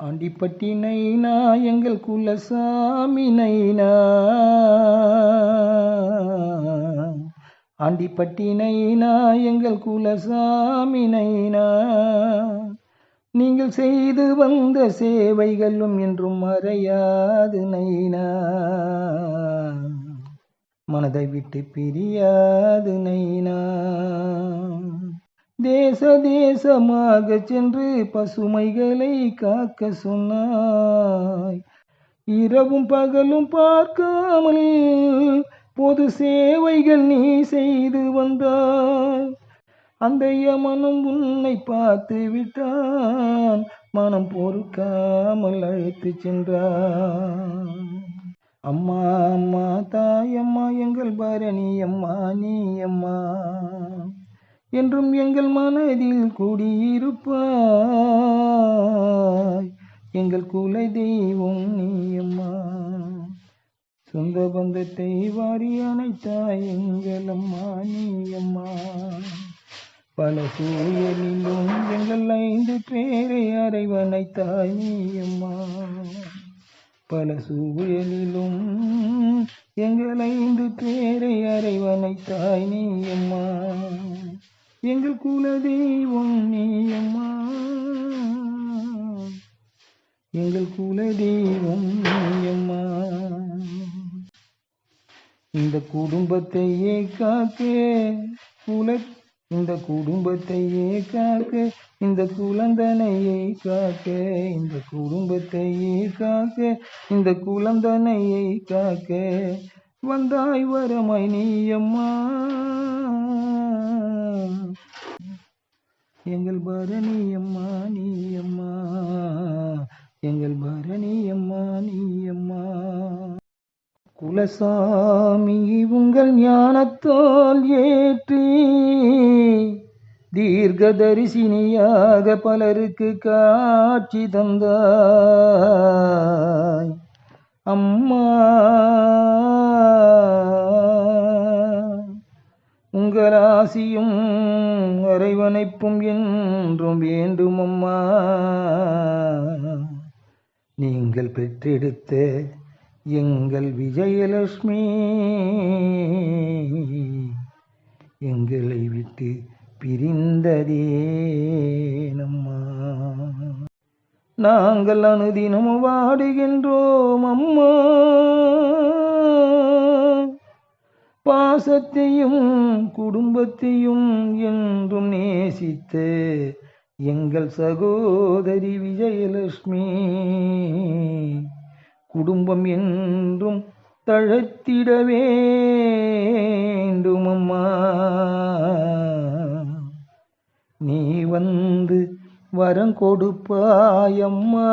ஆண்டிப்பட்டி நைனா எங்கள் குலசாமி நைனா ஆண்டிப்பட்டி நைனா எங்கள் குலசாமி நைனா நீங்கள் செய்து வந்த சேவைகளும் என்றும் மறையாது நைனா மனதை விட்டு பிரியாது நைனா தேச தேசமாக சென்று பசுமைகளை காக்க சொன்னாய். இரவும் பகலும் பார்க்காமல் பொது சேவைகள் நீ செய்து வந்தாய். அந்த மனம் உன்னை பார்த்து விட்டான். மனம் பொறுக்காமல் அழைத்து சென்றான். அம்மா அம்மா தாயம்மா எங்கள் பரணி அம்மா நீ அம்மா. என்றும் எங்கள் மனதில் குடியிருப்பாய். எங்கள் குலை தெய்வம் நீயம்மா சொந்த பந்தத்தை வாரி அணைத்தாய் எங்கள் அம்மா நீயம்மா பல சூழலிலும் எங்கள் ஐந்து பேரை அறைவனைத்தாய் நீயம்மா பல சூழலிலும் எங்கள் ஐந்து பேரை அறைவனைத்தாய் நீயம்மா எங்கள் குல தெய்வம் நீ அம்மா. எங்கள் குல தெய்வம் நீ அம்மா. இந்த குடும்பத்தையே காக்க குல இந்த குடும்பத்தையே காக்க இந்த குழந்தனையை காக்க இந்த குடும்பத்தையே காக்க இந்த குழந்தனையை காக்க வந்தாய் வரமாய் நீ அம்மா. எங்கள் பரணி அம்மா நீ அம்மா. எங்கள் பரணி அம்மா நீ அம்மா. குலசாமி உங்கள் ஞானத்தால் ஏற்றி தீர்க்கதரிசினியாக பலருக்கு காட்சி தந்தாய். அம்மா. உங்கள் ஆசியும் இறைவனைப்பும் என்றும் வேண்டும் அம்மா நீங்கள் பெற்றெடுத்த எங்கள் விஜயலட்சுமி எங்களை விட்டு பிரிந்ததே நம்மா நாங்கள் அனுதினம் வாடுகின்றோம் அம்மா. பாசத்தையும் குடும்பத்தையும் என்றும் நேசித்த எங்கள் சகோதரி விஜயலட்சுமி. குடும்பம் என்றும் தழைத்திட வேண்டும் அம்மா நீ வந்து வரம் கொடுப்பாயம்மா.